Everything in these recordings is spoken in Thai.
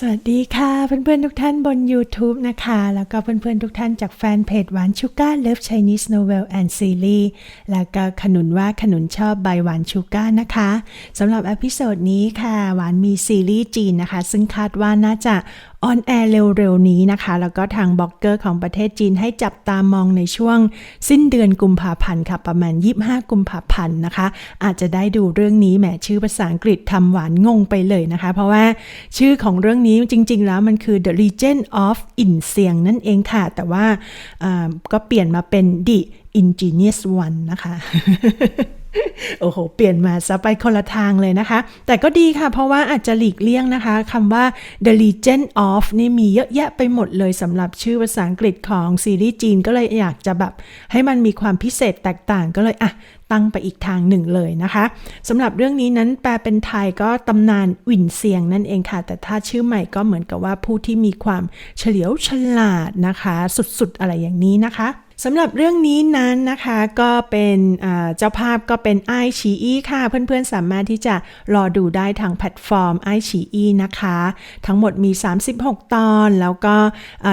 สวัสดีค่ะเพื่อนๆทุกท่านบน YouTube นะคะ แล้วก็เพื่อนๆทุกท่านจากแฟนเพจหวานชูก้าเลิฟ Chinese Novel and Series แล้วก็ขนุนว่าขนุนชอบใบหวานชูก้านะคะสำหรับอพิโซดนี้ค่ะ หวานมีซีรีส์จีนนะคะ ซึ่งคาดว่าน่าจะออนแอร์เร็วๆนี้นะคะ แล้วก็ทางบล็อกเกอร์ของประเทศจีนให้จับตามองในช่วง สิ้นเดือนกุมภาพันธ์ค่ะ ประมาณ 25 กุมภาพันธ์นะคะ อาจจะได้ดูเรื่องนี้แหมชื่อภาษาอังกฤษทำหวานงงไปเลยนะคะ เพราะว่าชื่อของเรื่องนี้จริง ๆ แล้วมันคือ The Legend of อินเซียงนั่นเองค่ะ แต่ว่าอ่าก็เปลี่ยนมาเป็น The Ingenious One นะคะ โอ้โห เปลี่ยนมาซะไปคนละทางเลยนะคะ แต่ก็ดีค่ะ เพราะว่าอาจจะหลีกเลี่ยงนะคะคำว่า The Legend of นี่มีเยอะแยะไปหมดเลยสำหรับชื่อภาษาอังกฤษของซีรีส์จีนก็เลยอยากจะแบบ ให้มันมีความพิเศษแตกต่างก็เลยอะตั้งไปอีกทางหนึ่งเลยนะคะสำหรับเรื่องนี้นั้นแปลเป็นไทยก็ตำนานวินเซียงนั่นเองค่ะ แต่ถ้าชื่อใหม่ก็เหมือนกับว่าผู้ที่มีความเฉลียวฉลาดนะคะ สุดๆอะไรอย่างนี้นะคะ สำหรับเรื่องนี้นั้นนะคะก็เป็นเจ้าภาพก็เป็นไอชีอีค่ะ เพื่อนๆ สามารถที่จะรอดูได้ทางแพลตฟอร์มไอชีอีนะคะ ทั้งหมดมี 36 ตอน แล้วก็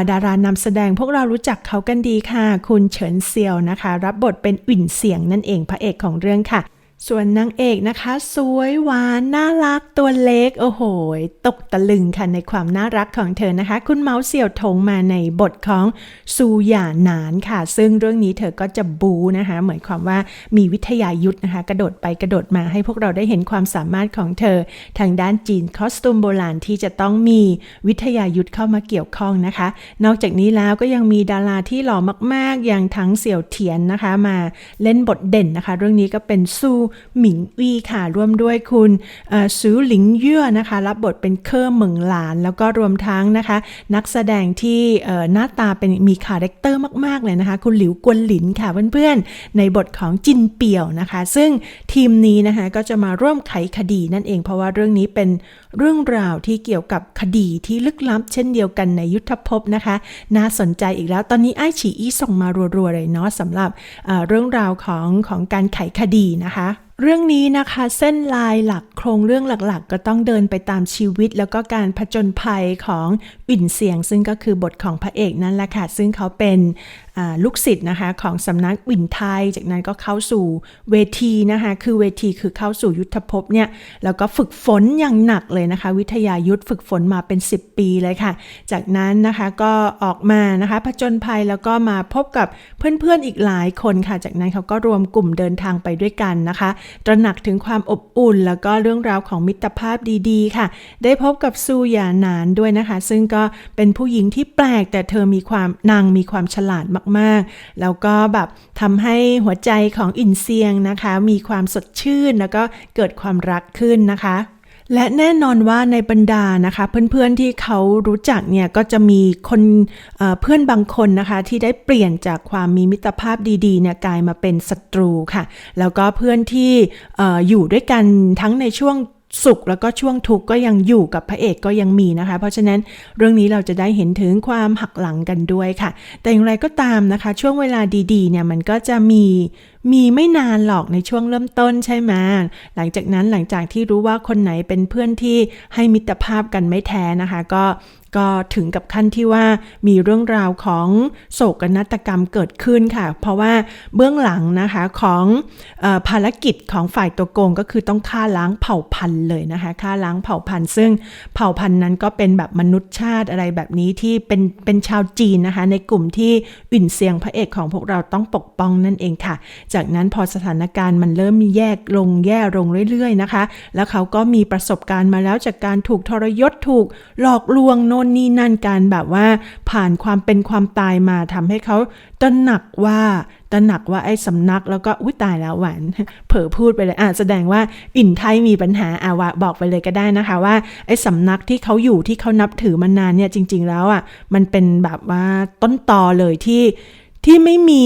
ดารานำแสดงพวกเรารู้จักเขากันดีค่ะ คุณเฉินเซียวนะคะ รับบทเป็นอุ่นเสียงนั่นเองพระเอกของเรื่องค่ะ ส่วนนางเอกนะคะ สวยหวานน่ารักตัวเล็ก โอ้โห ตกตะลึงค่ะในความน่ารักของเธอนะคะ คุณเมาส์เสี่ยวทงมาในบทของซูหย่าหนานค่ะ ซึ่งเรื่องนี้เธอก็จะบูนะคะเหมือนความว่ามีวิทยายุทธนะคะ กระโดดไปกระโดดมาให้พวกเราได้เห็นความสามารถของเธอ ทางด้านจีนคอสตูมโบราณที่จะต้องมีวิทยายุทธเข้ามาเกี่ยวข้องนะคะ นอกจากนี้แล้วก็ยังมีดาราที่หล่อมาก ๆ อย่างทั้งเสี่ยวเทียนนะคะ มาเล่นบทเด่นนะคะ เรื่องนี้ก็เป็นซูหมิงวีค่ะ ร่วมด้วยคุณซูหลิงเย่อนะคะ รับบทเป็นเคอร์เหมิงหลาน แล้วก็รวมทั้งนะคะ นักแสดงที่หน้าตาเป็นมีคาแรคเตอร์มาก ๆ เลยนะคะ คุณหลิวกวนหลินค่ะเพื่อนๆ ในบทของจินเปี่ยวนะคะ ซึ่งทีมนี้นะคะก็จะมาร่วมไขคดีนั่นเอง เพราะว่าเรื่องนี้เป็นเรื่องราวที่เกี่ยวกับคดีที่ลึกลับ เช่นเดียวกันในยุทธภพนะคะ น่าสนใจอีกแล้ว ตอนนี้ไอ้ฉีอี้ส่งมารัวๆเลยเนาะสำหรับเรื่องราวของของการไขคดีนะคะ เรื่องนี้นะคะเส้นลายหลักโครงเรื่องหลักๆ ก็ต้องเดินไปตามชีวิต แล้วก็การผจญภัยของอิ่นเสียง ซึ่งก็คือบทของพระเอกนั่นแหละค่ะซึ่งเขาเป็นลูกศิษย์นะคะของสำนักวินไทย จากนั้นก็เข้าสู่เวทีนะคะ คือเวทีคือเข้าสู่ยุทธภพเนี่ย แล้วก็ฝึกฝนอย่างหนักเลยนะคะ วิทยายุทธฝึกฝนมาเป็น 10 ปีเลยค่ะ จากนั้นนะคะก็ออกมานะคะผจญภัยแล้วก็มาพบกับเพื่อนๆอีกหลายคนค่ะ จากนั้นเขาก็รวมกลุ่มเดินทางไปด้วยกันนะคะ ตระหนักถึงความอบอุ่น แล้วก็เรื่องราวของมิตรภาพดีๆ ค่ะ ได้พบกับซูหยานานด้วยนะคะ ซึ่งก็เป็นผู้หญิงที่แปลกแต่เธอมีความนางมีความฉลาดมากๆ แล้วก็แบบทำให้หัวใจของอินเซียงนะคะ มีความสดชื่นแล้วก็เกิดความรักขึ้นนะคะและแน่นอนว่าในบรรดานะคะเพื่อนๆที่เขารู้จักเนี่ยก็จะมีคนเเพื่อนบางคนนะคะที่ได้เปลี่ยนจากความมีมิตรภาพดีๆเนี่ยกลายมาเป็นศัตรูค่ะ แล้วก็เพื่อนที่ออยู่ด้วยกันทั้งในช่วง สุขแล้วก็ช่วงทุกข์ก็ยังอยู่กับพระเอกก็ยังมีนะคะ เพราะฉะนั้นเรื่องนี้เราจะได้เห็นถึงความหักหลังกันด้วยค่ะ แต่อย่างไรก็ตามนะคะ ช่วงเวลาดีๆเนี่ยมันก็จะมี มีไม่นานหรอกในช่วงเริ่มต้นใช่ไหมหลังจากนั้นหลังจากที่รู้ว่าคนไหนเป็นเพื่อนที่ให้มิตรภาพกันไม่แท้นะคะ ก็ก็ถึงกับขั้นที่ว่ามีเรื่องราวของโศกนาฏกรรมเกิดขึ้นค่ะ เพราะว่าเบื้องหลังนะคะของอภารกิจของฝ่ายตัวโกงก็คือต้องฆ่าล้างเผ่าพันธุ์เลยนะคะฆ่าล้างเผ่าพันธุ์ ซึ่งเผ่าพันธุ์นั้นก็เป็นแบบมนุษย์ชาติอะไรแบบนี้ที่เป็นเป็นชาวจีนนะคะ ในกลุ่มที่อุ่นเสียงพระเอกของพวกเราต้องปกป้องนั่นเองค่ะจากนั้นพอสถานการณ์มันเริ่มแยกลงแย่ลงเรื่อยๆนะคะ แล้วเขาก็มีประสบการณ์มาแล้วจากการถูกทรยศถูกหลอกลวงโน่นนี่นั่นการแบบว่า ผ่านความเป็นความตายมาทำให้เขาตระหนักว่าตระหนักว่าไอ้สำนักแล้วก็อุ้ยตายแล้วหวานเผลอพูดไปเลยอะแสดงว่าอินไทยมีปัญหาอาวะบอกไปเลยก็ได้นะคะว่าไอ้สำนักที่เขาอยู่ที่เขานับถือมานานเนี่ยจริง ๆ แล้วอะมันเป็นแบบว่าต้นตอเลยที่ ที่ไม่มี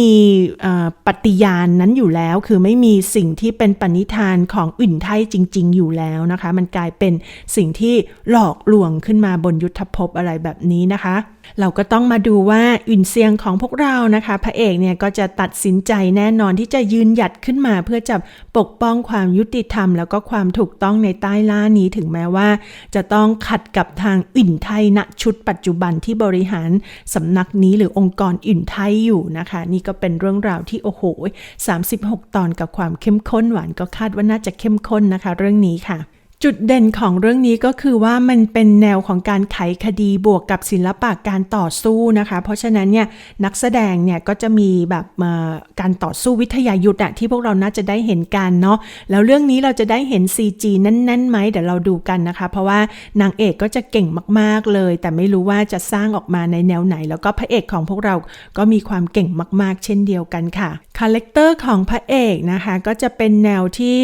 ปฏิญาณนั้นอยู่แล้ว คือไม่มีสิ่งที่เป็นปณิธานของอื่นไทยจริง ๆ อยู่แล้วนะคะ มันกลายเป็นสิ่งที่หลอกลวงขึ้นมาบนยุทธภพอะไรแบบนี้นะคะ เราก็ต้องมาดูว่าอื่นเซียงของพวกเรานะคะ พระเอกเนี่ยก็จะตัดสินใจแน่นอนที่จะยืนหยัดขึ้นมา เพื่อจะปกป้องความยุติธรรม แล้วก็ความถูกต้องในใต้ล่านี้ถึงแม้ว่า จะต้องขัดกับทางอื่นไทยณชุดปัจจุบันที่บริหารสำนักนี้หรือองค์กรอื่นไทยอยู่นะคะ นี่ก็เป็นเรื่องราวที่โอ้โห36 ตอนกับความเข้มข้นหวานก็คาดว่าน่าจะเข้มข้นนะคะ เรื่องนี้ค่ะ จุดเด่นของเรื่องนี้ก็คือว่ามันเป็นแนวของการไขคดีบวกกับศิลปะการต่อสู้นะคะ เพราะฉะนั้นเนี่ยนักแสดงเนี่ยก็จะมีแบบการต่อสู้วิทยายุทธ์อะที่พวกเราน่าจะได้เห็นกันเนาะแล้วเรื่องนี้เราจะได้เห็น CG แน่นๆไหมเดี๋ยวเราดูกันนะคะ เพราะว่านางเอกก็จะเก่งมากๆเลย แต่ไม่รู้ว่าจะสร้างออกมาในแนวไหน แล้วก็พระเอกของพวกเราก็มีความเก่งมาก ๆ เช่นเดียวกันค่ะคาแรคเตอร์ของพระเอกนะคะก็จะเป็นแนวที่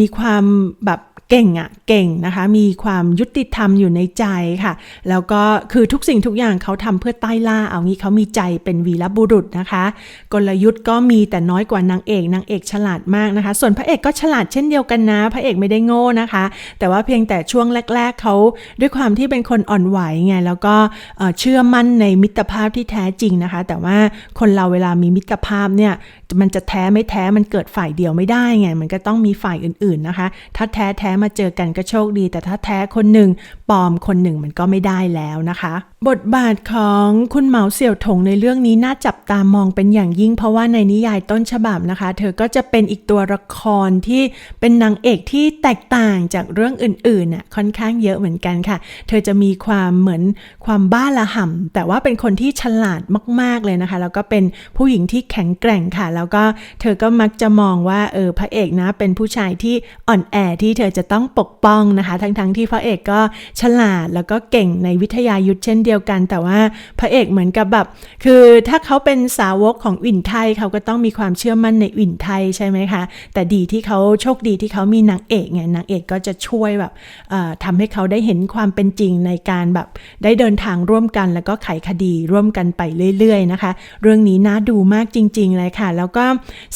มีความแบบ เก่งอะเก่งนะคะ มีความยุติธรรมอยู่ในใจค่ะ แล้วก็คือทุกสิ่งทุกอย่างเขาทำเพื่อใต้ล่า เอางี้เขามีใจเป็นวีรบุรุษนะคะ กลยุทธ์ก็มีแต่น้อยกว่านางเอกนางเอกฉลาดมากนะคะ ส่วนพระเอกก็ฉลาดเช่นเดียวกันนะ พระเอกไม่ได้โง่นะคะ แต่ว่าเพียงแต่ช่วงแรก ๆเขาด้วยความที่เป็นคนอ่อนไหวไงแล้วก็เอ่อเชื่อมั่นในมิตรภาพที่แท้จริงนะคะ แต่ว่าคนเราเวลามีมิตรภาพเนี่ยมันจะแท้ไม่แท้มันเกิดฝ่ายเดียวไม่ได้ไงมันก็ต้องมีฝ่ายอื่นๆนะคะ ถ้าแท้แท้มาเจอกันก็โชคดี แต่ถ้าแท้คนหนึ่งปลอมคนหนึ่งมันก็ไม่ได้แล้วนะคะ บทบาทของคุณเหมาเสี่ยวถงในเรื่องนี้น่าจับตามองเป็นอย่างยิ่ง เพราะว่าในนิยายต้นฉบับนะคะ เธอก็จะเป็นอีกตัวละครที่เป็นนางเอกที่แตกต่างจากเรื่องอื่นๆน่ะค่อนข้างเยอะเหมือนกันค่ะ เธอจะมีความเหมือนความบ้าละห่ำแต่ว่าเป็นคนที่ฉลาดมาก ๆเลยนะคะ แล้วก็เป็นผู้หญิงที่แข็งแกร่งค่ะ แล้วก็เธอก็มักจะมองว่าเออพระเอกนะเป็นผู้ชายที่อ่อนแอที่เธอจะต้องปกป้องนะคะ ทั้งๆที่พระเอกก็ฉลาดแล้วก็เก่งในวิทยายุทธเช่นเดียวกัน แต่ว่าพระเอกเหมือนกับแบบคือถ้าเขาเป็นสาวกของวินไทยเขาก็ต้องมีความเชื่อมั่นในวินไทยใช่ไหมคะ แต่ดีที่เขาโชคดีที่เขามีนางเอกไงนางเอกก็จะช่วยแบบเอ่อทำให้เขาได้เห็นความเป็นจริงในการแบบได้เดินทางร่วมกัน แล้วก็ไขคดีร่วมกันไปเรื่อยๆนะคะ เรื่องนี้น่าดูมากจริง ๆ เลยค่ะ แล้วก็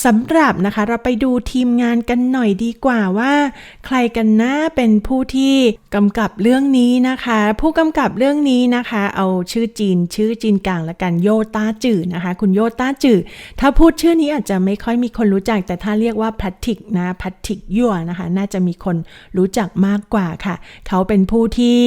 สำหรับนะคะเราไปดูทีมงานกันหน่อยดีกว่าว่า ใครกันนะเป็นผู้ที่กำกับเรื่องนี้นะคะ ผู้กำกับเรื่องนี้นะคะ เอาชื่อจีนชื่อจีนกลางละกันโยต้าจือนะคะ คุณโยต้าจือถ้าพูดชื่อนี้อาจจะไม่ค่อยมีคนรู้จัก แต่ถ้าเรียกว่าแพทริกนะแพทริกยั่วนะคะ น่าจะมีคนรู้จักมากกว่าค่ะ เขาเป็นผู้ที่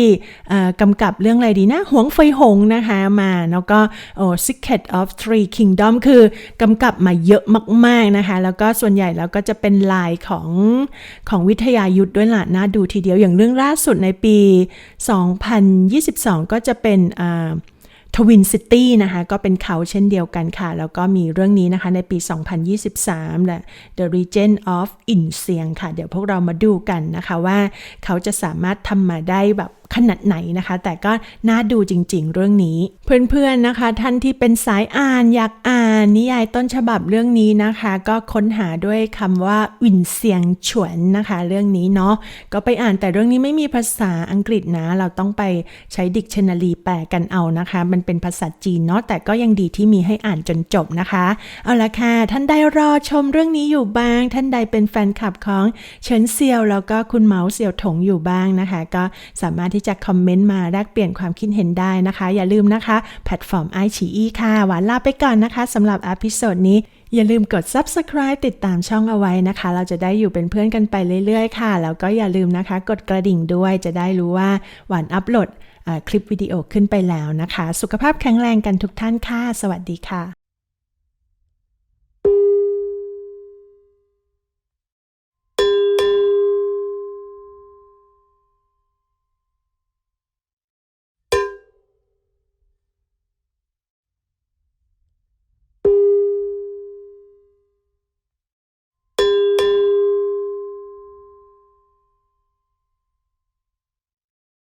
กำกับเรื่องอะไรดีนะหวงเฟยหงนะคะมาแล้วก็โอ้ Secret of Three Kingdom คือกำกับมาเยอะมากๆนะคะ แล้วก็ส่วนใหญ่แล้วก็จะเป็นลายของของวิทยายุทธ์ด้วยล่ะน่าดูทีเดียวอย่างเรื่องล่าสุดในปี2022 ก็จะเป็นทวินซิตี้นะคะ ก็เป็นเขาเช่นเดียวกันค่ะ แล้วก็มีเรื่องนี้นะคะในปี 2023 และ The Region of i n s e a n g ค่ะ เดี๋ยวพวกเรามาดูกันนะคะว่าเขาจะสามารถทำมาได้แบบขนาดไหนนะคะ แต่ก็น่าดูจริง ๆ เรื่องนี้ เพื่อนๆนะคะ ท่านที่เป็นสายอ่านอยากอ่านนิยายต้นฉบับเรื่องนี้นะคะ ก็ค้นหาด้วยคำว่าวินเซียงฉวนนะคะ เรื่องนี้เนาะก็ไปอ่านแต่เรื่องนี้ไม่มีภาษาอังกฤษนะ เราต้องไปใช้ดิกชันนารีแปลกันเอานะคะ มันเป็นภาษาจีนเนาะแต่ก็ยังดีที่มีให้อ่านจนจบนะคะ เอาละค่ะ ท่านใดรอชมเรื่องนี้อยู่บ้าง ท่านใดเป็นแฟนคลับของเฉินเซียวแล้วก็คุณเหมาเซียวถงอยู่บ้างนะคะ ก็สามารถที่จะคอมเมนต์มาแลกเปลี่ยนความคิดเห็นได้นะคะ อย่าลืมนะคะ แพลตฟอร์มไอชีอีค่ะ หวานลาไปก่อนนะคะสำหรับอพิโซดนี้ อย่าลืมกด subscribe ติดตามช่องเอาไว้นะคะ เราจะได้อยู่เป็นเพื่อนกันไปเรื่อยๆค่ะ แล้วก็อย่าลืมนะคะ กดกระดิ่งด้วยจะได้รู้ว่าหวานอัปโหลดคลิปวิดีโอขึ้นไปแล้วนะคะ สุขภาพแข็งแรงกันทุกท่านค่ะ สวัสดีค่ะ